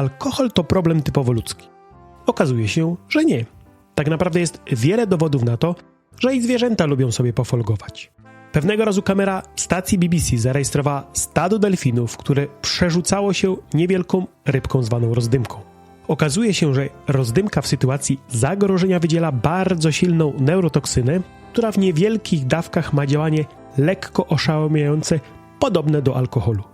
alkohol to problem typowo ludzki? Okazuje się, że nie. Tak naprawdę jest wiele dowodów na to, że i zwierzęta lubią sobie pofolgować. Pewnego razu kamera stacji BBC zarejestrowała stado delfinów, które przerzucało się niewielką rybką zwaną rozdymką. Okazuje się, że rozdymka w sytuacji zagrożenia wydziela bardzo silną neurotoksynę, która w niewielkich dawkach ma działanie lekko oszałamiające, podobne do alkoholu.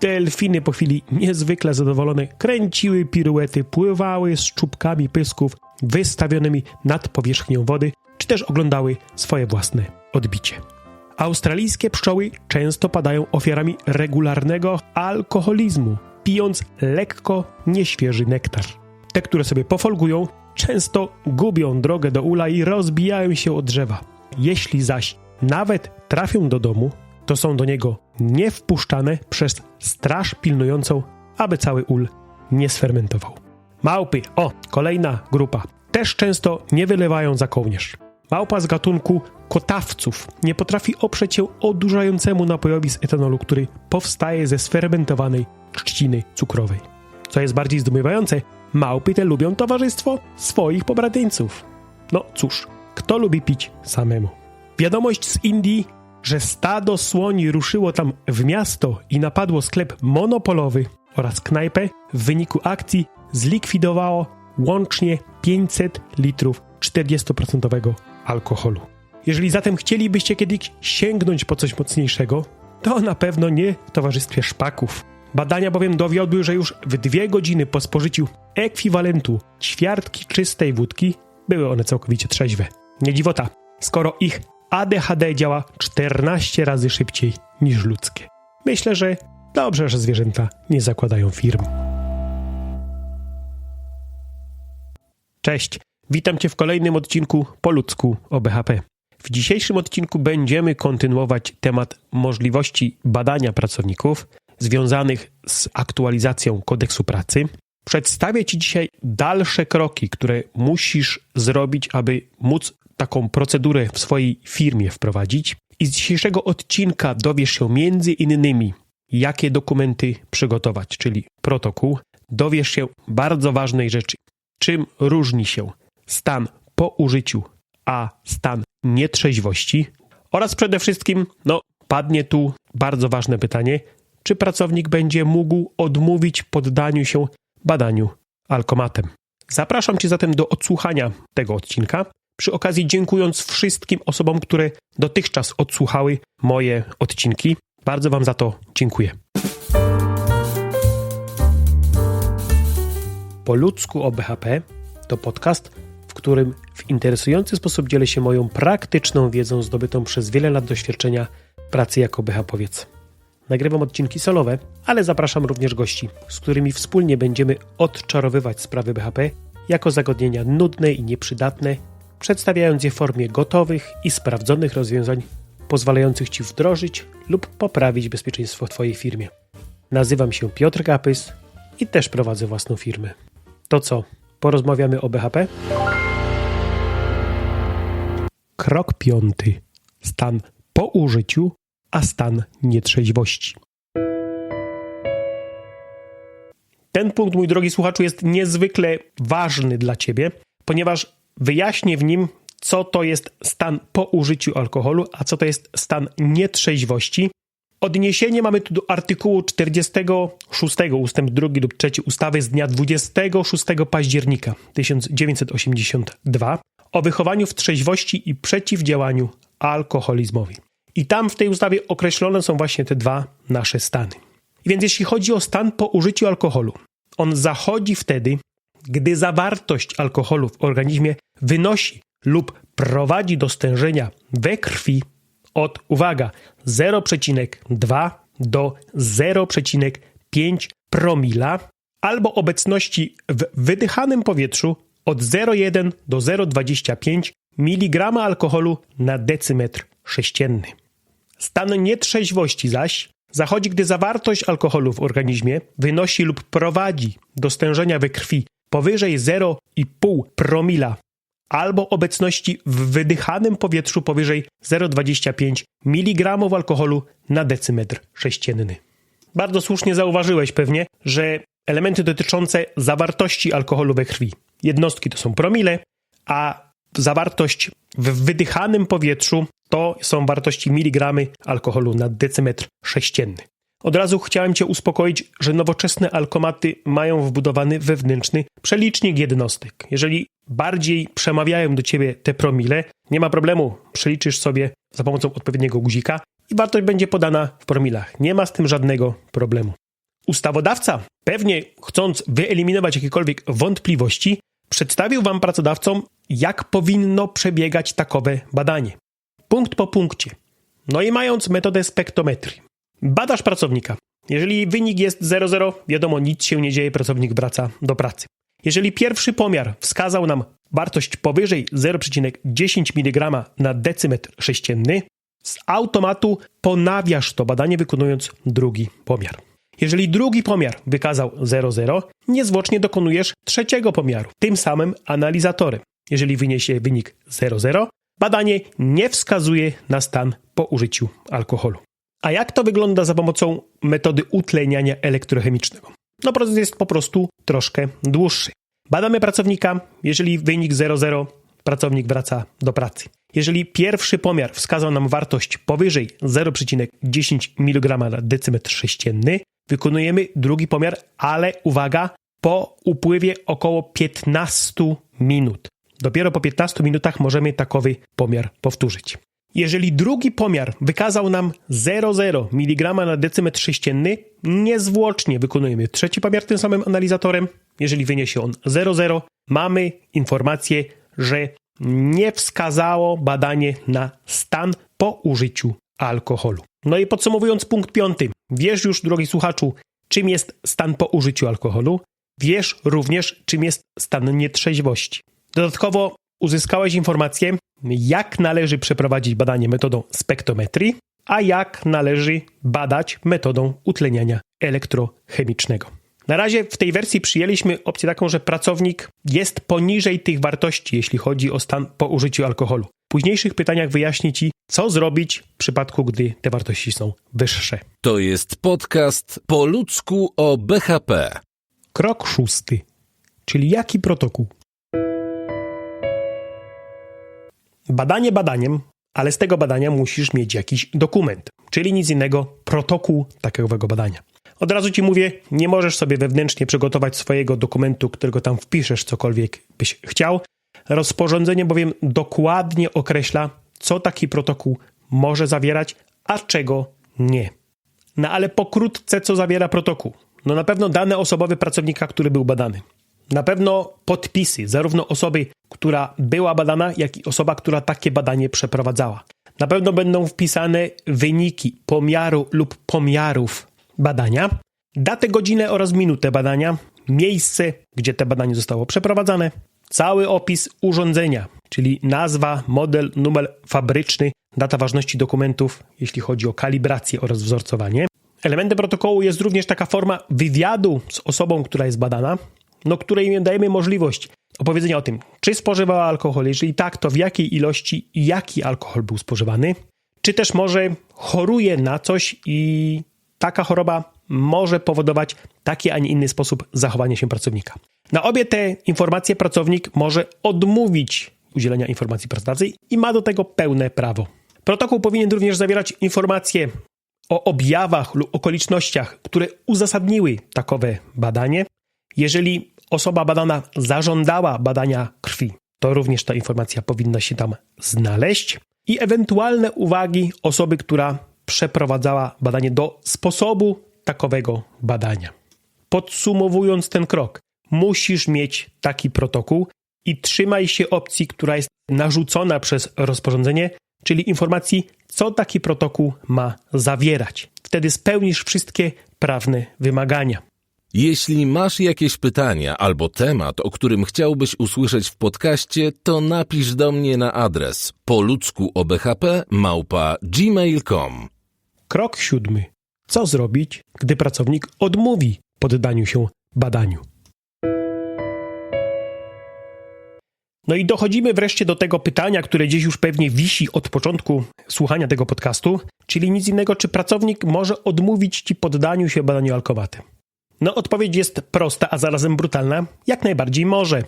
Delfiny po chwili niezwykle zadowolone kręciły piruety, pływały z czubkami pysków wystawionymi nad powierzchnią wody, czy też oglądały swoje własne odbicie. Australijskie pszczoły często padają ofiarami regularnego alkoholizmu, pijąc lekko nieświeży nektar. Te, które sobie pofolgują, często gubią drogę do ula i rozbijają się od drzewa. Jeśli zaś nawet trafią do domu, to są do niego niewpuszczane przez straż pilnującą, aby cały ul nie sfermentował. Małpy, o, kolejna grupa, też często nie wylewają za kołnierz. Małpa z gatunku kotawców nie potrafi oprzeć się odurzającemu napojowi z etanolu, który powstaje ze sfermentowanej trzciny cukrowej. Co jest bardziej zdumiewające, małpy te lubią towarzystwo swoich pobratyńców. No cóż, kto lubi pić samemu? Wiadomość z Indii, że stado słoni ruszyło tam w miasto i napadło sklep monopolowy oraz knajpę, w wyniku akcji zlikwidowało łącznie 500 litrów 40% alkoholu. Jeżeli zatem chcielibyście kiedyś sięgnąć po coś mocniejszego, to na pewno nie w towarzystwie szpaków. Badania bowiem dowiodły, że już w dwie godziny po spożyciu ekwiwalentu ćwiartki czystej wódki były one całkowicie trzeźwe. Nie dziwota, skoro ich ADHD działa 14 razy szybciej niż ludzkie. Myślę, że dobrze, że zwierzęta nie zakładają firm. Cześć, witam Cię w kolejnym odcinku po ludzku o BHP. W dzisiejszym odcinku będziemy kontynuować temat możliwości badania pracowników związanych z aktualizacją kodeksu pracy. Przedstawię Ci dzisiaj dalsze kroki, które musisz zrobić, aby móc taką procedurę w swojej firmie wprowadzić. I z dzisiejszego odcinka dowiesz się między innymi, jakie dokumenty przygotować, czyli protokół. Dowiesz się bardzo ważnej rzeczy, czym różni się stan po użyciu, a stan nietrzeźwości. Oraz przede wszystkim, no, padnie tu bardzo ważne pytanie, czy pracownik będzie mógł odmówić poddaniu się badaniu alkomatem. Zapraszam Cię zatem do odsłuchania tego odcinka. Przy okazji dziękując wszystkim osobom, które dotychczas odsłuchały moje odcinki. Bardzo Wam za to dziękuję. Po ludzku o BHP to podcast, w którym w interesujący sposób dzielę się moją praktyczną wiedzą zdobytą przez wiele lat doświadczenia pracy jako BHPowiec. Nagrywam odcinki solowe, ale zapraszam również gości, z którymi wspólnie będziemy odczarowywać sprawy BHP jako zagadnienia nudne i nieprzydatne, przedstawiając je w formie gotowych i sprawdzonych rozwiązań, pozwalających Ci wdrożyć lub poprawić bezpieczeństwo w Twojej firmie. Nazywam się Piotr Kapys i też prowadzę własną firmę. To co, porozmawiamy o BHP? Krok piąty. Stan po użyciu, a stan nietrzeźwości. Ten punkt, mój drogi słuchaczu, jest niezwykle ważny dla Ciebie, ponieważ wyjaśnię w nim, co to jest stan po użyciu alkoholu, a co to jest stan nietrzeźwości. Odniesienie mamy tu do artykułu 46 ustęp 2 lub 3 ustawy z dnia 26 października 1982 o wychowaniu w trzeźwości i przeciwdziałaniu alkoholizmowi. I tam w tej ustawie określone są właśnie te dwa nasze stany. Więc jeśli chodzi o stan po użyciu alkoholu, on zachodzi wtedy, gdy zawartość alkoholu w organizmie wynosi lub prowadzi do stężenia we krwi od, uwaga, 0,2 do 0,5 promila albo obecności w wydychanym powietrzu od 0,1 do 0,25 mg alkoholu na decymetr sześcienny. Stan nietrzeźwości zaś zachodzi, gdy zawartość alkoholu w organizmie wynosi lub prowadzi do stężenia we krwi powyżej 0,5 promila albo obecności w wydychanym powietrzu powyżej 0,25 mg alkoholu na decymetr sześcienny. Bardzo słusznie zauważyłeś pewnie, że elementy dotyczące zawartości alkoholu we krwi. Jednostki to są promile, a zawartość w wydychanym powietrzu to są wartości miligramy alkoholu na decymetr sześcienny. Od razu chciałem Cię uspokoić, że nowoczesne alkomaty mają wbudowany wewnętrzny przelicznik jednostek. Jeżeli bardziej przemawiają do Ciebie te promile, nie ma problemu, przeliczysz sobie za pomocą odpowiedniego guzika i wartość będzie podana w promilach. Nie ma z tym żadnego problemu. Ustawodawca, pewnie chcąc wyeliminować jakiekolwiek wątpliwości, przedstawił Wam pracodawcom, jak powinno przebiegać takowe badanie. Punkt po punkcie. No i mając metodę spektometrii. Badasz pracownika. Jeżeli wynik jest 0,0, wiadomo, nic się nie dzieje, pracownik wraca do pracy. Jeżeli pierwszy pomiar wskazał nam wartość powyżej 0,10 mg na decymetr sześcienny, z automatu ponawiasz to badanie wykonując drugi pomiar. Jeżeli drugi pomiar wykazał 0,0, niezwłocznie dokonujesz trzeciego pomiaru, tym samym analizatorem. Jeżeli wyniesie wynik 0,0, badanie nie wskazuje na stan po użyciu alkoholu. A jak to wygląda za pomocą metody utleniania elektrochemicznego? No proces jest po prostu troszkę dłuższy. Badamy pracownika, jeżeli wynik 0,0, pracownik wraca do pracy. Jeżeli pierwszy pomiar wskazał nam wartość powyżej 0,10 mg na decymetr sześcienny, wykonujemy drugi pomiar, ale uwaga, po upływie około 15 minut. Dopiero po 15 minutach możemy takowy pomiar powtórzyć. Jeżeli drugi pomiar wykazał nam 0,0 mg na decymetr sześcienny, niezwłocznie wykonujemy trzeci pomiar tym samym analizatorem. Jeżeli wyniesie on 0,0, mamy informację, że nie wskazało badanie na stan po użyciu alkoholu. No i podsumowując punkt piąty, wiesz już, drogi słuchaczu, czym jest stan po użyciu alkoholu, wiesz również, czym jest stan nietrzeźwości. Dodatkowo uzyskałeś informację, jak należy przeprowadzić badanie metodą spektometrii, a jak należy badać metodą utleniania elektrochemicznego. Na razie w tej wersji przyjęliśmy opcję taką, że pracownik jest poniżej tych wartości, jeśli chodzi o stan po użyciu alkoholu. W późniejszych pytaniach wyjaśnię Ci, co zrobić w przypadku, gdy te wartości są wyższe. To jest podcast po ludzku o BHP. Krok szósty, czyli jaki protokół? Badanie badaniem, ale z tego badania musisz mieć jakiś dokument, czyli nic innego protokół takiego badania. Od razu ci mówię, nie możesz sobie wewnętrznie przygotować swojego dokumentu, którego tam wpiszesz cokolwiek byś chciał. Rozporządzenie bowiem dokładnie określa, co taki protokół może zawierać, a czego nie. No ale pokrótce, co zawiera protokół? No na pewno dane osobowe pracownika, który był badany. Na pewno podpisy zarówno osoby, która była badana, jak i osoba, która takie badanie przeprowadzała. Na pewno będą wpisane wyniki pomiaru lub pomiarów badania, datę, godzinę oraz minutę badania, miejsce, gdzie te badanie zostało przeprowadzane, cały opis urządzenia, czyli nazwa, model, numer fabryczny, data ważności dokumentów, jeśli chodzi o kalibrację oraz wzorcowanie. Elementem protokołu jest również taka forma wywiadu z osobą, która jest badana, no której dajemy możliwość opowiedzenia o tym, czy spożywała alkohol, jeżeli tak, to w jakiej ilości i jaki alkohol był spożywany, czy też może choruje na coś i taka choroba może powodować taki, a nie inny sposób zachowania się pracownika. Na obie te informacje pracownik może odmówić udzielenia informacji pracodawcy i ma do tego pełne prawo. Protokół powinien również zawierać informacje o objawach lub okolicznościach, które uzasadniły takowe badanie. Jeżeli osoba badana zażądała badania krwi, to również ta informacja powinna się tam znaleźć i ewentualne uwagi osoby, która przeprowadzała badanie do sposobu takowego badania. Podsumowując ten krok, musisz mieć taki protokół i trzymaj się opcji, która jest narzucona przez rozporządzenie, czyli informacji, co taki protokół ma zawierać. Wtedy spełnisz wszystkie prawne wymagania. Jeśli masz jakieś pytania albo temat, o którym chciałbyś usłyszeć w podcaście, to napisz do mnie na adres poludzkuobhp małpa gmail.com. Krok siódmy. Co zrobić, gdy pracownik odmówi poddaniu się badaniu? No i dochodzimy wreszcie do tego pytania, które gdzieś już pewnie wisi od początku słuchania tego podcastu, czyli nic innego, czy pracownik może odmówić ci poddaniu się badaniu alkowatem. No, odpowiedź jest prosta, a zarazem brutalna. Jak najbardziej może.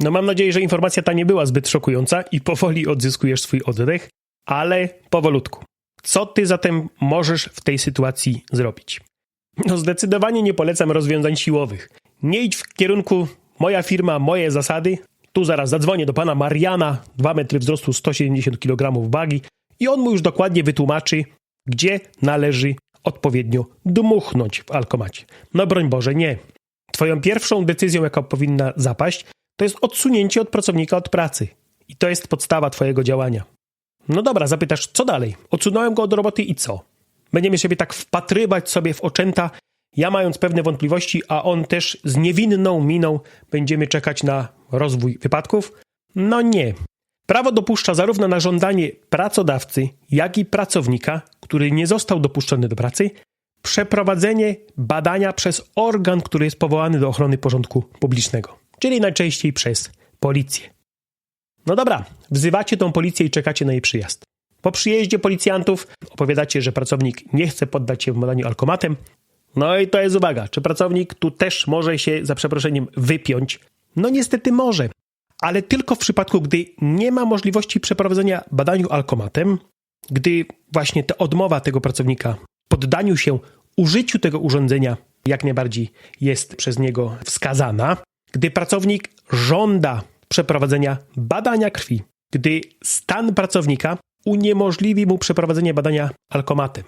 No, mam nadzieję, że informacja ta nie była zbyt szokująca i powoli odzyskujesz swój oddech, ale powolutku. Co ty zatem możesz w tej sytuacji zrobić? No, zdecydowanie nie polecam rozwiązań siłowych. Nie idź w kierunku moja firma, moje zasady. Tu zaraz zadzwonię do pana Mariana, 2 metry wzrostu, 170 kg wagi i on mu już dokładnie wytłumaczy, gdzie należy odpowiednio dmuchnąć w alkomacie. No broń Boże, nie. Twoją pierwszą decyzją, jaka powinna zapaść, to jest odsunięcie od pracownika od pracy. I to jest podstawa twojego działania. No dobra, zapytasz, co dalej? Odsunąłem go od roboty i co? Będziemy sobie tak wpatrywać sobie w oczęta, ja mając pewne wątpliwości, a on też z niewinną miną będziemy czekać na rozwój wypadków? No nie. Prawo dopuszcza zarówno na żądanie pracodawcy, jak i pracownika, który nie został dopuszczony do pracy, przeprowadzenie badania przez organ, który jest powołany do ochrony porządku publicznego, czyli najczęściej przez policję. No dobra, wzywacie tą policję i czekacie na jej przyjazd. Po przyjeździe policjantów opowiadacie, że pracownik nie chce poddać się w badaniu alkomatem. No i to jest uwaga, czy pracownik tu też może się za przeproszeniem wypiąć? No niestety może, ale tylko w przypadku, gdy nie ma możliwości przeprowadzenia badaniu alkomatem, gdy właśnie ta odmowa tego pracownika poddaniu się użyciu tego urządzenia jak najbardziej jest przez niego wskazana, gdy pracownik żąda przeprowadzenia badania krwi, gdy stan pracownika uniemożliwi mu przeprowadzenie badania alkomatem.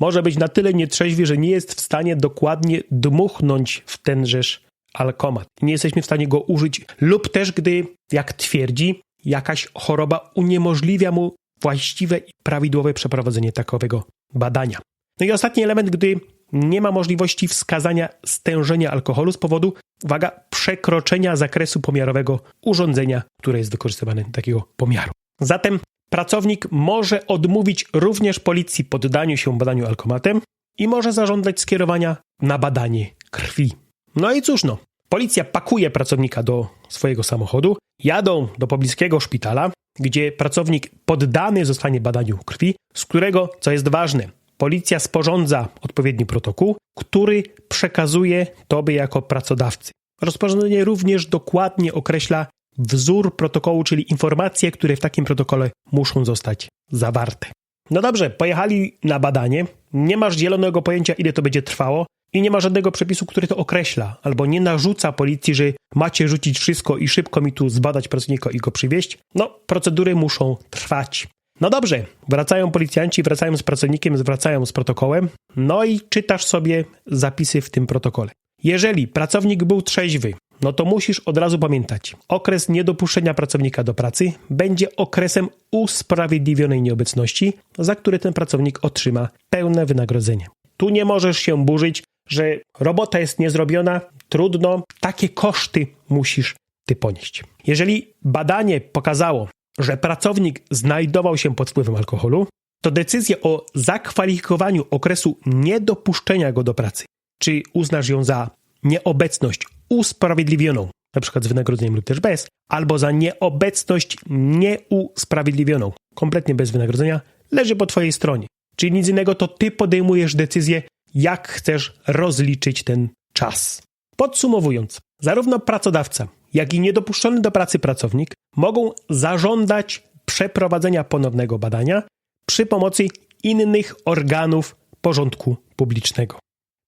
Może być na tyle nietrzeźwy, że nie jest w stanie dokładnie dmuchnąć w tenżeż alkomat. Nie jesteśmy w stanie go użyć, lub też gdy, jak twierdzi, jakaś choroba uniemożliwia mu właściwe i prawidłowe przeprowadzenie takowego badania. No i ostatni element, gdy nie ma możliwości wskazania stężenia alkoholu z powodu, uwaga, przekroczenia zakresu pomiarowego urządzenia, które jest wykorzystywane do takiego pomiaru. Zatem pracownik może odmówić również policji poddaniu się badaniu alkomatem i może zażądać skierowania na badanie krwi. No i cóż no, policja pakuje pracownika do swojego samochodu, jadą do pobliskiego szpitala, gdzie pracownik poddany zostanie badaniu krwi, z którego, co jest ważne, policja sporządza odpowiedni protokół, który przekazuje tobie jako pracodawcy. Rozporządzenie również dokładnie określa wzór protokołu, czyli informacje, które w takim protokole muszą zostać zawarte. No dobrze, pojechali na badanie, nie masz zielonego pojęcia, ile to będzie trwało i nie ma żadnego przepisu, który to określa, albo nie narzuca policji, że macie rzucić wszystko i szybko mi tu zbadać pracownika i go przywieźć. No, procedury muszą trwać. No dobrze, wracają policjanci, wracają z pracownikiem, wracają z protokołem, no i czytasz sobie zapisy w tym protokole. Jeżeli pracownik był trzeźwy, no to musisz od razu pamiętać, okres niedopuszczenia pracownika do pracy będzie okresem usprawiedliwionej nieobecności, za który ten pracownik otrzyma pełne wynagrodzenie. Tu nie możesz się burzyć, że robota jest niezrobiona, trudno, takie koszty musisz ty ponieść. Jeżeli badanie pokazało, że pracownik znajdował się pod wpływem alkoholu, to decyzję o zakwalifikowaniu okresu niedopuszczenia go do pracy, czy uznasz ją za nieobecność usprawiedliwioną, przykład z wynagrodzeniem lub też bez, albo za nieobecność nieusprawiedliwioną, kompletnie bez wynagrodzenia, leży po twojej stronie. Czyli nic innego, to ty podejmujesz decyzję, jak chcesz rozliczyć ten czas. Podsumowując, zarówno pracodawca, jak i niedopuszczony do pracy pracownik mogą zażądać przeprowadzenia ponownego badania przy pomocy innych organów porządku publicznego.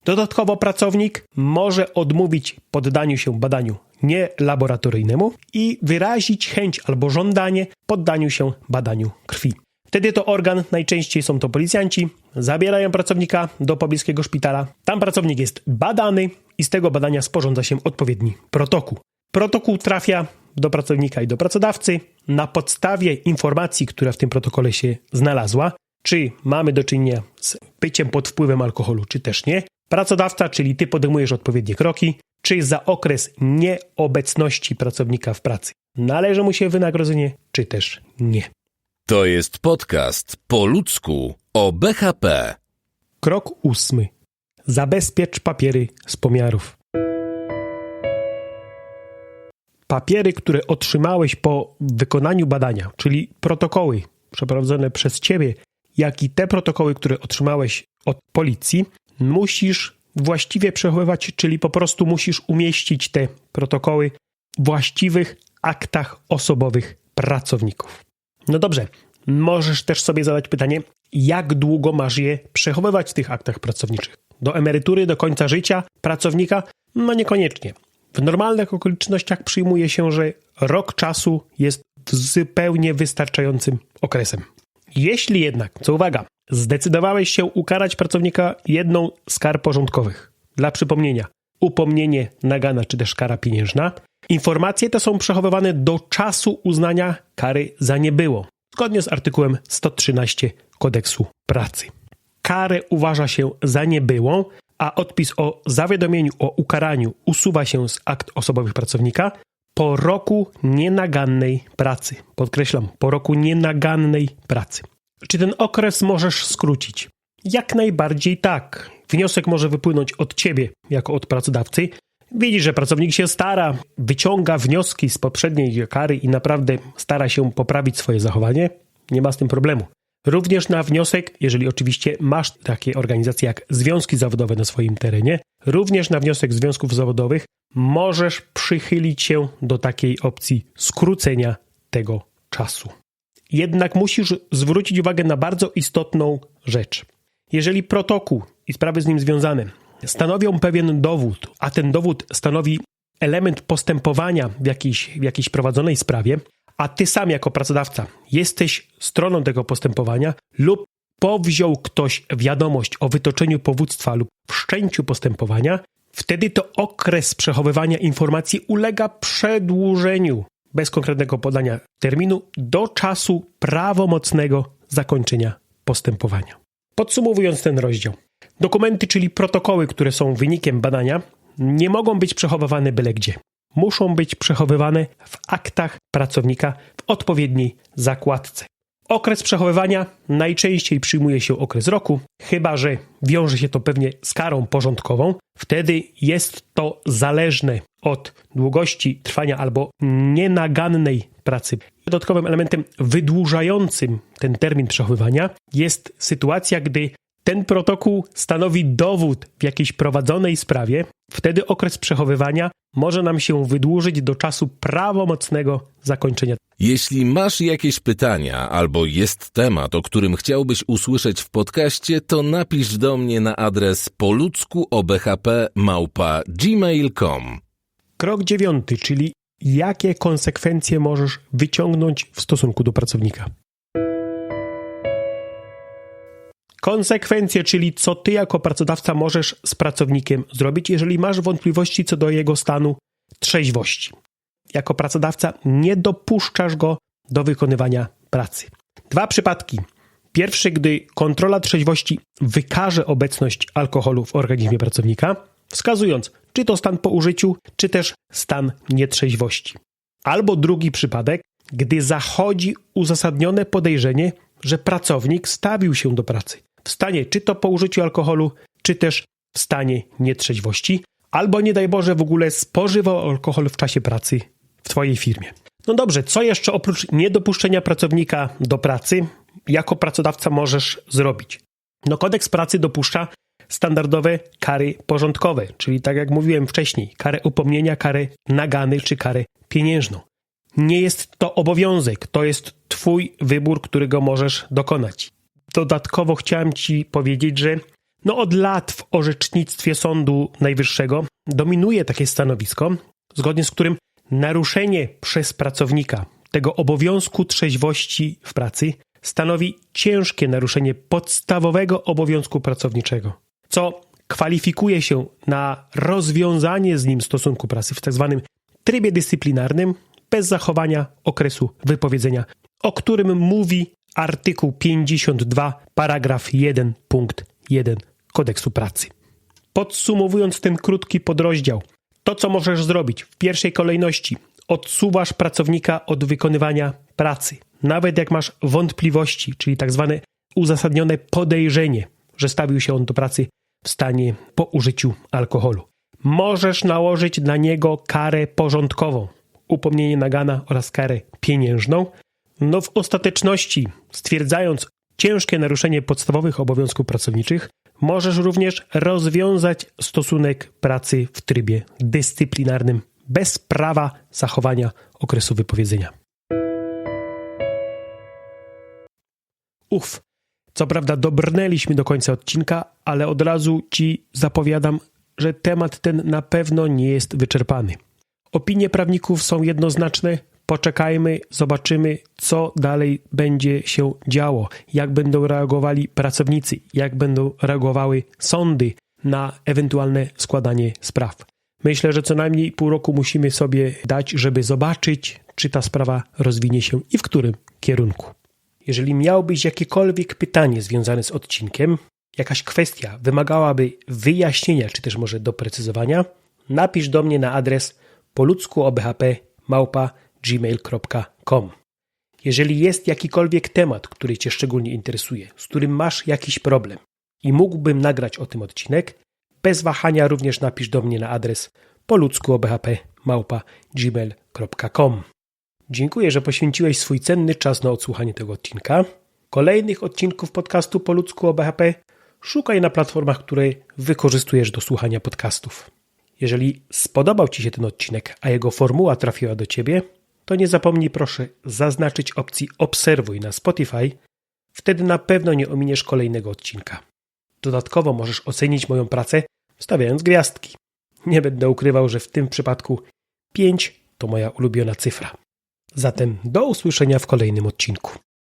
Dodatkowo pracownik może odmówić poddaniu się badaniu nielaboratoryjnemu i wyrazić chęć albo żądanie poddaniu się badaniu krwi. Wtedy to organ, najczęściej są to policjanci, zabierają pracownika do pobliskiego szpitala. Tam pracownik jest badany i z tego badania sporządza się odpowiedni protokół. Protokół trafia do pracownika i do pracodawcy na podstawie informacji, która w tym protokole się znalazła, czy mamy do czynienia z byciem pod wpływem alkoholu, czy też nie. Pracodawca, czyli ty podejmujesz odpowiednie kroki, czy za okres nieobecności pracownika w pracy należy mu się wynagrodzenie, czy też nie. To jest podcast po ludzku o BHP. Krok ósmy. Zabezpiecz papiery z pomiarów. Papiery, które otrzymałeś po wykonaniu badania, czyli protokoły przeprowadzone przez ciebie, jak i te protokoły, które otrzymałeś od policji, musisz właściwie przechowywać, czyli po prostu musisz umieścić te protokoły w właściwych aktach osobowych pracowników. No dobrze, możesz też sobie zadać pytanie, jak długo masz je przechowywać w tych aktach pracowniczych? Do emerytury, do końca życia pracownika? No niekoniecznie. W normalnych okolicznościach przyjmuje się, że rok czasu jest zupełnie wystarczającym okresem. Jeśli jednak, co uwaga, zdecydowałeś się ukarać pracownika jedną z kar porządkowych, dla przypomnienia, upomnienie, nagana czy też kara pieniężna, informacje te są przechowywane do czasu uznania kary za niebyło, zgodnie z artykułem 113 kodeksu pracy. Karę uważa się za niebyłą, a odpis o zawiadomieniu o ukaraniu usuwa się z akt osobowych pracownika po roku nienagannej pracy. Podkreślam, po roku nienagannej pracy. Czy ten okres możesz skrócić? Jak najbardziej tak. Wniosek może wypłynąć od ciebie, jako od pracodawcy. Widzi, że pracownik się stara, wyciąga wnioski z poprzedniej kary i naprawdę stara się poprawić swoje zachowanie. Nie ma z tym problemu. Również na wniosek, jeżeli oczywiście masz takie organizacje jak związki zawodowe na swoim terenie, również na wniosek związków zawodowych możesz przychylić się do takiej opcji skrócenia tego czasu. Jednak musisz zwrócić uwagę na bardzo istotną rzecz. Jeżeli protokół i sprawy z nim związane stanowią pewien dowód, a ten dowód stanowi element postępowania w jakiejś, w jakiejś prowadzonej sprawie, a ty sam jako pracodawca jesteś stroną tego postępowania lub powziął ktoś wiadomość o wytoczeniu powództwa lub wszczęciu postępowania, wtedy to okres przechowywania informacji ulega przedłużeniu bez konkretnego podania terminu do czasu prawomocnego zakończenia postępowania. Podsumowując ten rozdział, dokumenty, czyli protokoły, które są wynikiem badania, nie mogą być przechowywane byle gdzie muszą być przechowywane w aktach pracownika w odpowiedniej zakładce. Okres przechowywania najczęściej przyjmuje się okres roku, chyba że wiąże się to pewnie z karą porządkową. Wtedy jest to zależne od długości trwania albo nienagannej pracy. Dodatkowym elementem wydłużającym ten termin przechowywania jest sytuacja, gdy ten protokół stanowi dowód w jakiejś prowadzonej sprawie, wtedy okres przechowywania może nam się wydłużyć do czasu prawomocnego zakończenia. Jeśli masz jakieś pytania albo jest temat, o którym chciałbyś usłyszeć w podcaście, to napisz do mnie na adres poludzkuobhp@gmail.com. Krok dziewiąty, czyli jakie konsekwencje możesz wyciągnąć w stosunku do pracownika. Konsekwencje, czyli co ty jako pracodawca możesz z pracownikiem zrobić, jeżeli masz wątpliwości co do jego stanu trzeźwości. Jako pracodawca nie dopuszczasz go do wykonywania pracy. Dwa przypadki. Pierwszy, gdy kontrola trzeźwości wykaże obecność alkoholu w organizmie pracownika, wskazując, czy to stan po użyciu, czy też stan nietrzeźwości. Albo drugi przypadek, gdy zachodzi uzasadnione podejrzenie, że pracownik stawił się do pracy w stanie czy to po użyciu alkoholu, czy też w stanie nietrzeźwości, albo nie daj Boże w ogóle spożywał alkohol w czasie pracy w Twojej firmie. No dobrze, co jeszcze oprócz niedopuszczenia pracownika do pracy jako pracodawca możesz zrobić? No kodeks pracy dopuszcza standardowe kary porządkowe, czyli tak jak mówiłem wcześniej, karę upomnienia, karę nagany czy karę pieniężną. Nie jest to obowiązek, to jest Twój wybór, którego możesz dokonać. Dodatkowo chciałem Ci powiedzieć, że no od lat w orzecznictwie Sądu Najwyższego dominuje takie stanowisko, zgodnie z którym naruszenie przez pracownika tego obowiązku trzeźwości w pracy stanowi ciężkie naruszenie podstawowego obowiązku pracowniczego, co kwalifikuje się na rozwiązanie z nim stosunku pracy w tzw. Tak trybie dyscyplinarnym bez zachowania okresu wypowiedzenia, o którym mówi artykuł 52, paragraf 1, punkt 1 kodeksu pracy. Podsumowując ten krótki podrozdział, to co możesz zrobić w pierwszej kolejności, odsuwasz pracownika od wykonywania pracy. Nawet jak masz wątpliwości, czyli tak zwane uzasadnione podejrzenie, że stawił się on do pracy w stanie po użyciu alkoholu. Możesz nałożyć na niego karę porządkową, upomnienie nagana oraz karę pieniężną, no w ostateczności, stwierdzając ciężkie naruszenie podstawowych obowiązków pracowniczych, Możesz również rozwiązać stosunek pracy w trybie dyscyplinarnym bez prawa zachowania okresu wypowiedzenia. Uf, co prawda dobrnęliśmy do końca odcinka, ale od razu Ci zapowiadam, że temat ten na pewno nie jest wyczerpany. Opinie prawników są jednoznaczne. Poczekajmy, zobaczymy, co dalej będzie się działo, jak będą reagowali pracownicy, jak będą reagowały sądy na ewentualne składanie spraw. Myślę, że co najmniej pół roku musimy sobie dać, żeby zobaczyć, czy ta sprawa rozwinie się i w którym kierunku. Jeżeli miałbyś jakiekolwiek pytanie związane z odcinkiem, jakaś kwestia wymagałaby wyjaśnienia, czy też może doprecyzowania, napisz do mnie na adres poludzkuobhp.gmail.com Jeżeli jest jakikolwiek temat, który Cię szczególnie interesuje, z którym masz jakiś problem i mógłbym nagrać o tym odcinek, bez wahania również napisz do mnie na adres poludzkuobhp.gmail.com Dziękuję, że poświęciłeś swój cenny czas na odsłuchanie tego odcinka. Kolejnych odcinków podcastu po ludzku o BHP szukaj na platformach, które wykorzystujesz do słuchania podcastów. Jeżeli spodobał Ci się ten odcinek, a jego formuła trafiła do Ciebie, to nie zapomnij proszę zaznaczyć opcji Obserwuj na Spotify. Wtedy na pewno nie ominiesz kolejnego odcinka. Dodatkowo możesz ocenić moją pracę wstawiając gwiazdki. Nie będę ukrywał, że w tym przypadku 5 to moja ulubiona cyfra. Zatem do usłyszenia w kolejnym odcinku.